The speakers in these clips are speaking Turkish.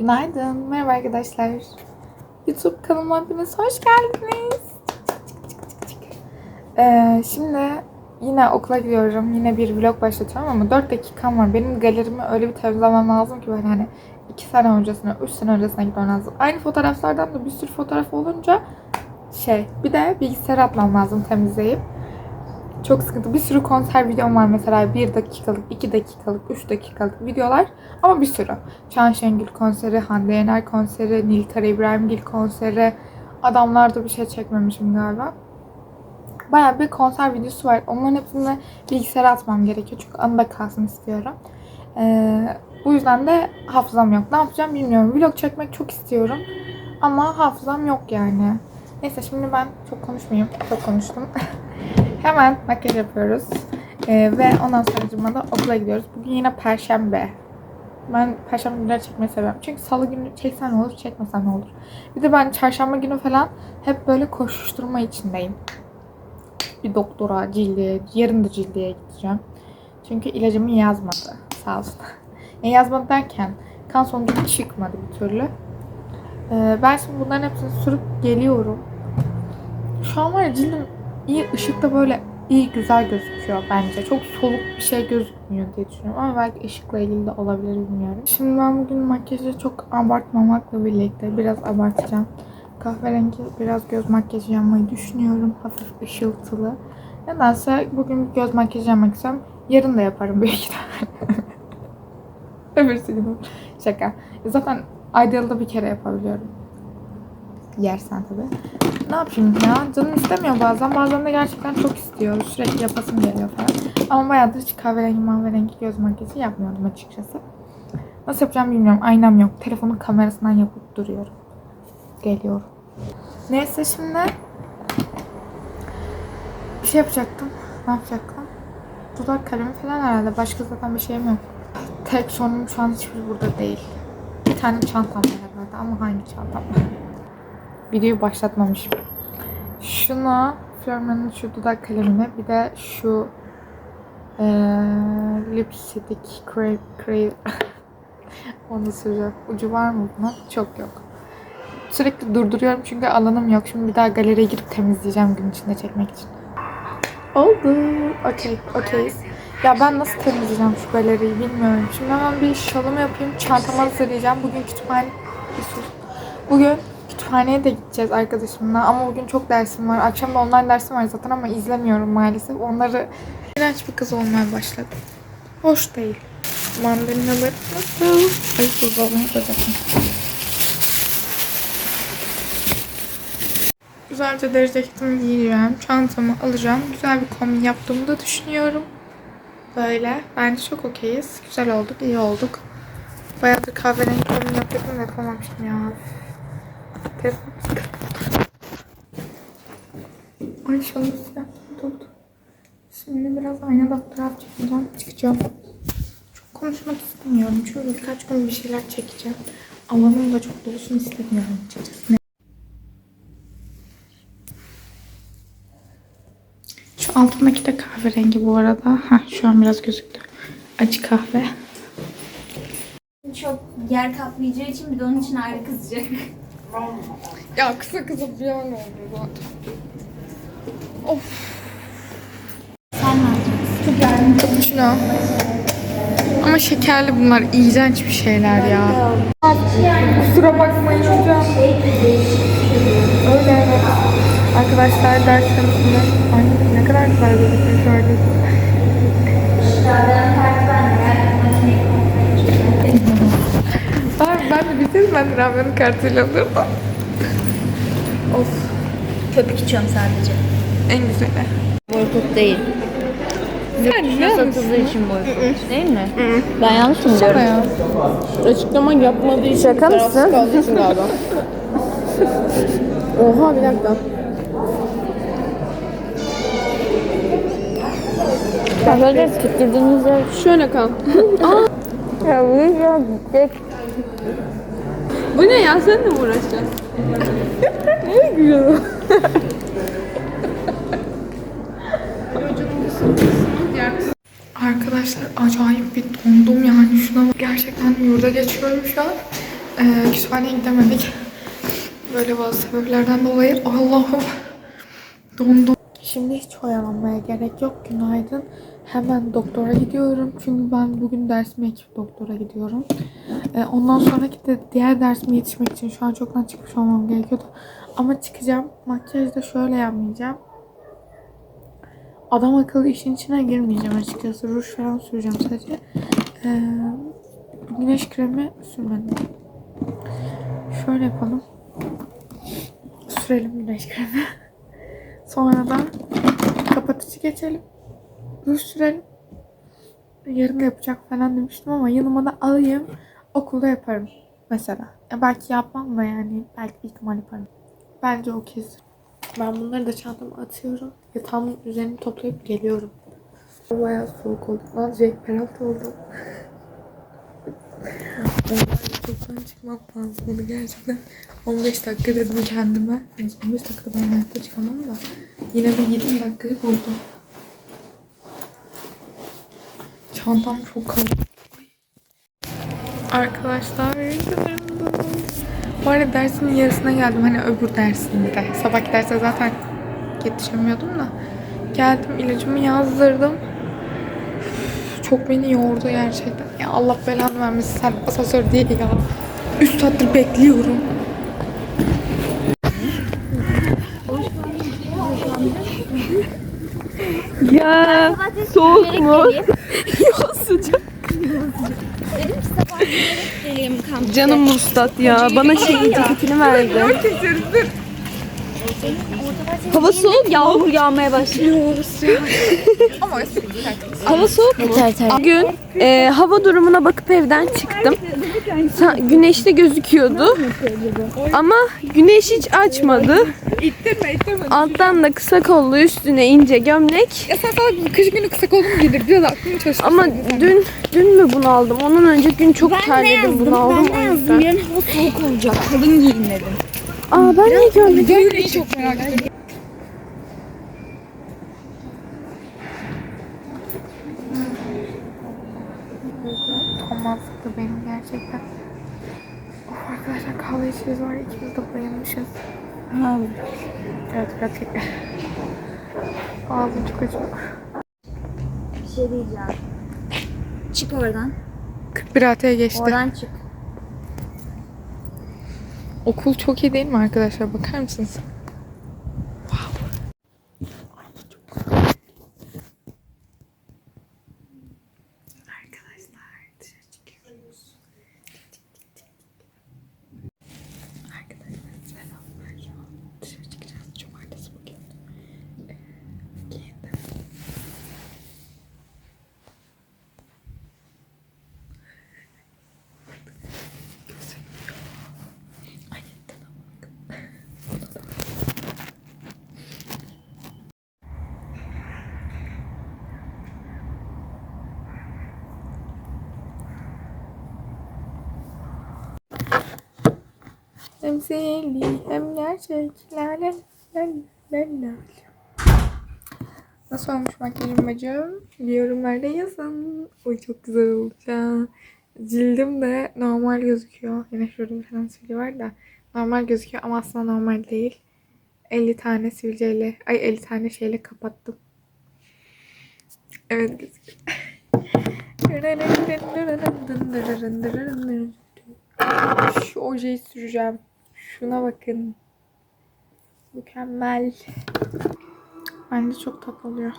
Günaydın. Merhaba arkadaşlar. YouTube kanalıma hepiniz hoş geldiniz. Ee, şimdi yine okula gidiyorum. Yine bir vlog başlatıyorum ama 4 dakikam var. Benim galerimi öyle bir temizlemem lazım ki böyle hani 2 sene öncesine, 3 sene öncesine gitmem lazım. Aynı fotoğraflardan da bir sürü fotoğraf olunca şey bir de bilgisayara atmam lazım temizleyip. Çok sıkıntı. Bir sürü konser videom var mesela. 1 dakikalık, 2 dakikalık, 3 dakikalık videolar. Ama bir sürü. Çağan Şengül konseri, Hande Yener konseri, Nilkara İbrahimgil konseri. Adamlarda bir şey çekmemişim galiba. Bayağı bir konser videosu var. Onların hepsini bilgisayara atmam gerekiyor. Çünkü anıda kalsın istiyorum. Ee, bu yüzden de hafızam yok. Ne yapacağım bilmiyorum. Vlog çekmek çok istiyorum. Ama hafızam yok yani. Neyse şimdi ben çok konuşmayayım. Çok konuştum. Hemen makyaj yapıyoruz. Ee, ve ondan sonra da okula gidiyoruz. Bugün yine perşembe. Ben perşembe günleri çekmeyi seviyorum. Çünkü salı günü çeksen ne olur, çekmesen ne olur. Bir de ben çarşamba günü falan hep böyle koşuşturma içindeyim. Bir doktora, cildiye, yarın da cildiye gideceğim. Çünkü ilacımı yazmadı. Sağ olsun. Yani yazmadı derken kan sonucu çıkmadı bir türlü. Ee, ben şimdi bunların hepsini sürüp geliyorum. Şu an var ya cildim iyi ışıkta böyle iyi güzel gözüküyor bence. Çok soluk bir şey gözükmüyor diye düşünüyorum ama belki ışıkla ilgili de olabilir bilmiyorum. Şimdi ben bugün makyajı çok abartmamakla birlikte biraz abartacağım. Kahverengi biraz göz makyajı yapmayı düşünüyorum. Hafif ışıltılı. Nedense bugün göz makyajı yapmak istiyorum. Yarın da yaparım büyük ihtimalle. Öbürsü gün. Şaka. Zaten ayda yılda bir kere yapabiliyorum. Yersen tabii. Ne yapayım ya? Canım istemiyor bazen. Bazen de gerçekten çok istiyor. Sürekli yapasım geliyor falan. Ama bayağıdır hiç kahverengi mahverengi göz makyajı yapmıyordum açıkçası. Nasıl yapacağım bilmiyorum. Aynam yok. Telefonun kamerasından yapıp duruyorum. Geliyorum. Neyse şimdi bir şey yapacaktım. Ne yapacaktım? Dudak kalemi falan herhalde. Başka zaten bir şeyim yok. Tek sorunum şu an hiçbir burada değil. Bir tane çantam var herhalde ama hangi çantam? Videoyu başlatmamışım. Şuna Florman'ın şu dudak kalemine bir de şu eee lipstick cream cream onu süreceğim. Ucu var mı buna? Çok yok. Sürekli durduruyorum çünkü alanım yok. Şimdi bir daha galeriye girip temizleyeceğim gün içinde çekmek için. Oldu. Okey, okey. Ya ben nasıl temizleyeceğim şu galeriyi bilmiyorum. Şimdi hemen bir şalımı yapayım. Çantamı hazırlayacağım. Bugün kütüphane... Bir sus. Bugün kütüphaneye de gideceğiz arkadaşımla. Ama bugün çok dersim var. Akşam da online dersim var zaten ama izlemiyorum maalesef. Onları... İğrenç bir kız olmaya başladım. Hoş değil. Mandalinaları nasıl? Ay buzdolabını koyacaktım. Güzelce deri ceketimi giyeceğim. Çantamı alacağım. Güzel bir kombin yaptığımı da düşünüyorum. Böyle. Bence çok okeyiz. Güzel olduk. iyi olduk. Bayağıdır kahverengi kombin yapıyordum da yapamamıştım ya. Ay şunu siyah oldu. Şimdi biraz aynada fotoğraf çekeceğim. Çıkacağım. Çok konuşmak istemiyorum. Çünkü birkaç gün bir şeyler çekeceğim. Alanım da çok dolsun istemiyorum açıkçası. Şu altındaki de kahverengi bu arada. Ha şu an biraz gözüktü. Acı kahve. Çok yer kaplayacağı için bir de onun için ayrı kızacak. Ya kısa kısa bir an oldu zaten. Of. Sen Cappuccino. Ama şekerli bunlar. iğrenç bir şeyler ya. Kusura bakmayın hocam. Öyle evet. Arkadaşlar derslerimizde ay ne kadar güzel gözüküyor şöyle. Ay Rabbinin kartıyla alırdım. Of. Köpük içiyorum sadece. En güzeli. Boykot değil. Sen? Satıldığı için boykot değil mi? Ben yanlış mı diyorum? ya. Açıklama yapmadığı için Şaka mısın? kaldığı için galiba. Oha bir dakika. Böyle tutturduğunuzda Şöyle kal. ya bu ya gidecek. Bu ne ya sen de mi uğraşacaksın? ne gülüyorsun? Arkadaşlar acayip bir dondum yani şuna. Gerçekten yurda geçiyorum şu an. Ee, kütüphaneye gidemedik. Böyle bazı sebeplerden dolayı Allah'ım dondum. Şimdi hiç oyalanmaya gerek yok. Günaydın. Hemen doktora gidiyorum. Çünkü ben bugün dersime ekip doktora gidiyorum. Ee, ondan sonraki de diğer dersime yetişmek için şu an çoktan çıkmış olmam gerekiyordu. Ama çıkacağım. Makyajı da şöyle yapmayacağım. Adam akıllı işin içine girmeyeceğim açıkçası. Ruj falan süreceğim sadece. Ee, güneş kremi sürmedim. Şöyle yapalım. Sürelim güneş kremi. Sonra da geçelim. Ruj sürelim. Yarın yapacak falan demiştim ama yanıma da alayım. Okulda yaparım mesela. Ya belki yapmam da yani belki ihtimal yaparım. Bence o kesin. Ben bunları da çantama atıyorum. Yatağımın üzerini toplayıp geliyorum. Bayağı soğuk oldu. Lan Jack Peralta oldum. Çoktan çıkmam lazım gerçekten. 15 dakika dedim kendime. Neyse 15 dakikada ben hayatta çıkamam da. Yine bir 20 dakikayı buldum. Çantam çok kalın. Arkadaşlar bu arada dersimin yarısına geldim. Hani öbür dersinde. Sabahki derse zaten yetişemiyordum da. Geldim ilacımı yazdırdım. Çok beni yordu gerçekten. Ya Allah belanı vermesin sen asansör değil ya. 3 saattir bekliyorum. Ya soğuk mu? Yok sıcak. Geleyim kamp. Canım Mustat ya. Bana şey ceketini verdi. Hava soğuk, yağmur yağmaya başlıyor. Hava soğuk mu? Bugün e, hava durumuna bakıp evden çıktım. Sa- güneşli gözüküyordu. Ama güneş hiç açmadı. İttirme ittirme. Alttan da kısa kollu üstüne ince gömlek. Ya sen sana kış günü kısa kollu mu giydir? Biraz aklımı çalıştır. Ama dün dün mü bunu aldım? Onun önceki gün çok terledim bunu aldım. Ben yüzden. yazdım? Yarın hava soğuk olacak. Kalın giyin dedim. Aa ben niye görmedim? Gömleği çok merak ediyorum. Utanmazlıktı benim gerçekten. Of arkadaşlar kahve içeceğiz var ikimiz de bayılmışız. Evet gerçekten. Ağzım çok acıyor. Bir şey diyeceğim. Çık oradan. 41 AT'ye geçti. Oradan çık. Okul çok iyi değil mi arkadaşlar? Bakar mısınız? Wow. Arkadaşlar dışarı çıkıyoruz. Arkadaşlar selamlar. Şu an dışarı çıkacağız. Cumartesi bugün. Ee, giyindim. Ay tamam. Hem sihirli hem gerçek. La la la la la. Nasıl olmuş makyajım bacım? Yorumlarda yazın. Oy çok güzel olacak. Cildim de normal gözüküyor. Yine şurada bir tane sivilce var da. Normal gözüküyor ama aslında normal değil. 50 tane sivilceyle, ay 50 tane şeyle kapattım. Evet gözüküyor. Şu ojeyi süreceğim. Şuna bakın. Mükemmel. Bence çok tatlı oluyor.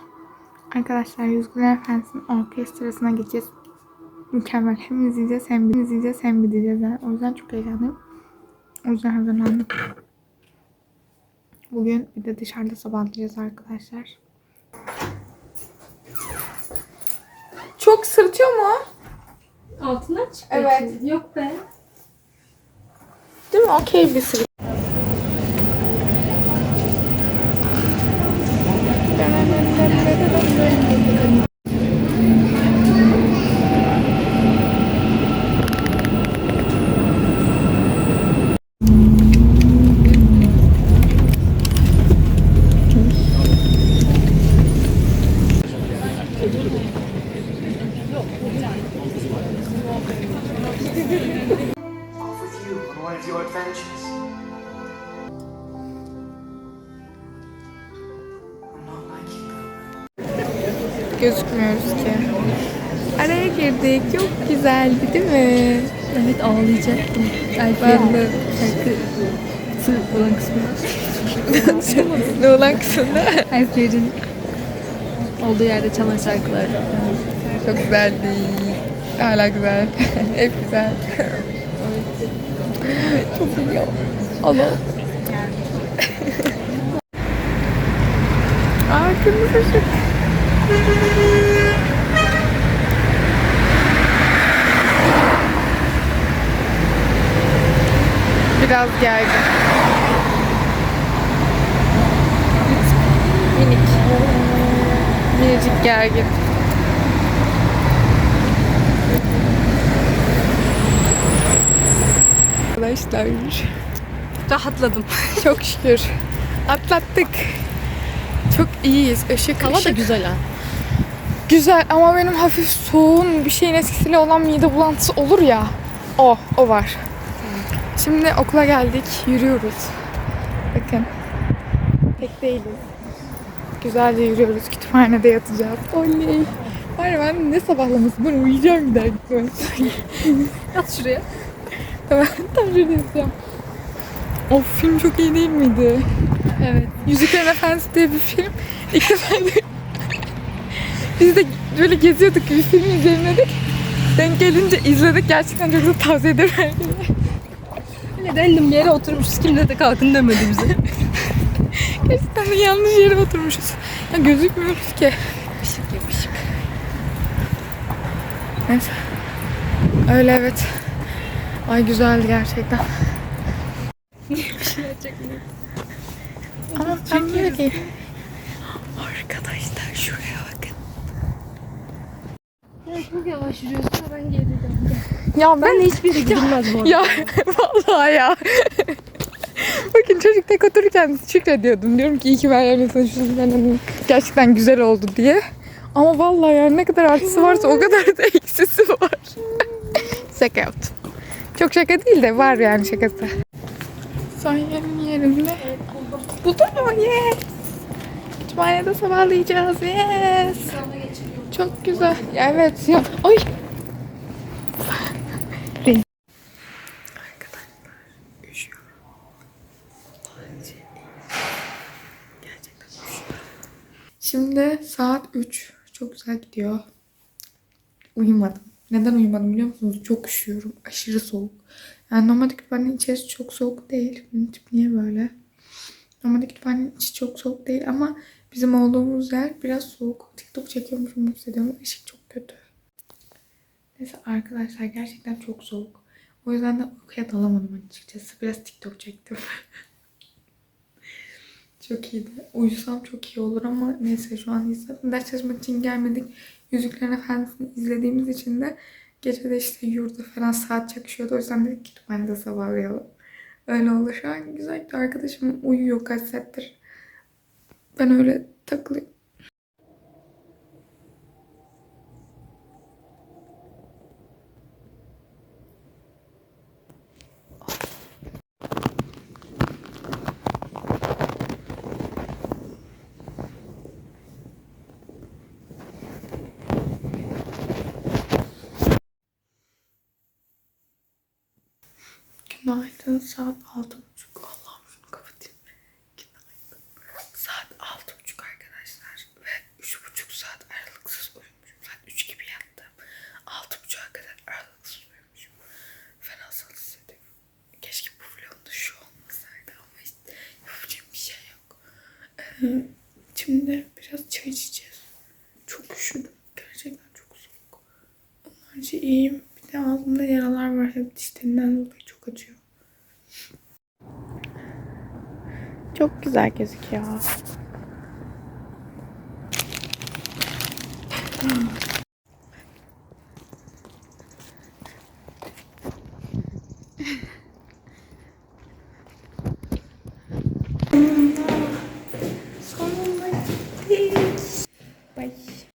Arkadaşlar Yüzgüler Efendisi'nin orkestrasına gideceğiz. Mükemmel. Hem izleyeceğiz hem izleyeceğiz hem gideceğiz. Yani. O yüzden çok heyecanlıyım. O yüzden hazırlandım. Bugün bir de dışarıda sabahlayacağız arkadaşlar. Çok sırtıyor mu? Altına çık. Evet. Yok be. Değil mi? Okey bir sırık. Değil mi? Evet ağlayacaktım. Ben de. şarkı sırf olan kısmı. ne olan kısımda? Alper'in olduğu yerde çalan şarkılar. Çok güzeldi. Hala güzel. Hep güzel. Çok iyi. Allah. Aa kırmızı ışık. Biraz gergin. Minik. Minicik gergin. Arkadaşlar Rahatladım. çok şükür atlattık. Çok iyiyiz. Işık Hava da ışık. güzel ha. Güzel ama benim hafif soğuğun bir şeyin etkisiyle olan mide bulantısı olur ya. O, o var. Şimdi okula geldik, yürüyoruz. Bakın. Pek değiliz. Güzelce yürüyoruz. Kütüphanede yatacağız. Oley. Var ben ne sabahlaması. Ben uyuyacağım bir daha gitmem. Yat şuraya. Tamam, tam şurada yatacağım. Of film çok iyi değil miydi? Evet. Yüzüklerin Efendisi diye bir film. İlk defa biz de böyle geziyorduk bir film izlemedik. Denk gelince izledik. Gerçekten çok da tavsiye ederim random bir yere oturmuşuz. Kim dedi kalkın demedi bize. Gerçekten de yanlış yere oturmuşuz. Ya gözükmüyoruz ki. Işık yapışık. Neyse. Öyle evet. Ay güzeldi gerçekten. Ama ben böyle değil. Arkadaşlar şuraya bakın. Çok yavaş yürüyorsun. Ben geri döneceğim. Ya ben Ben de hiçbir yere gidilmez bu arada. Ya vallahi ya. Bakın çocuk tek otururken şükrediyordum. Diyorum ki iyi ki Meryem'le. Ben hani gerçekten güzel oldu diye. Ama vallahi yani ne kadar artısı varsa o kadar da eksisi var. şaka yaptım. Çok şaka değil de var yani şakası. Son yerin yerinde. Buldun mu? Yes. Kütüphanede sabahlayacağız. Yes. Çok güzel. Evet ya. Ay. Şimdi saat 3. Çok güzel gidiyor. Uyumadım. Neden uyumadım biliyor musunuz? Çok üşüyorum. Aşırı soğuk. Yani normalde kütüphanenin içerisi çok soğuk değil. Bunun tip niye böyle? Normalde kütüphanenin içi çok soğuk değil ama bizim olduğumuz yer biraz soğuk. TikTok çekiyormuşum hissediyorum. Işık çok kötü. Neyse arkadaşlar gerçekten çok soğuk. O yüzden de uykuya dalamadım açıkçası. Biraz TikTok çektim. Çok iyiydi. Uyusam çok iyi olur ama neyse şu an izledim. Ders çalışmak için gelmedik. Yüzüklerin Efendisi'ni izlediğimiz için de gece de işte yurda falan saat çakışıyordu. O yüzden dedik kütüphanede sabahlayalım. Öyle oldu. Şu an güzel bir arkadaşım uyuyor kaç. Ben öyle takılayım. Günaydın saat 6. Onlarca iyiyim. Bir de ağzımda yaralar var. Hep dişlerinden dolayı çok acıyor. Çok güzel gözüküyor.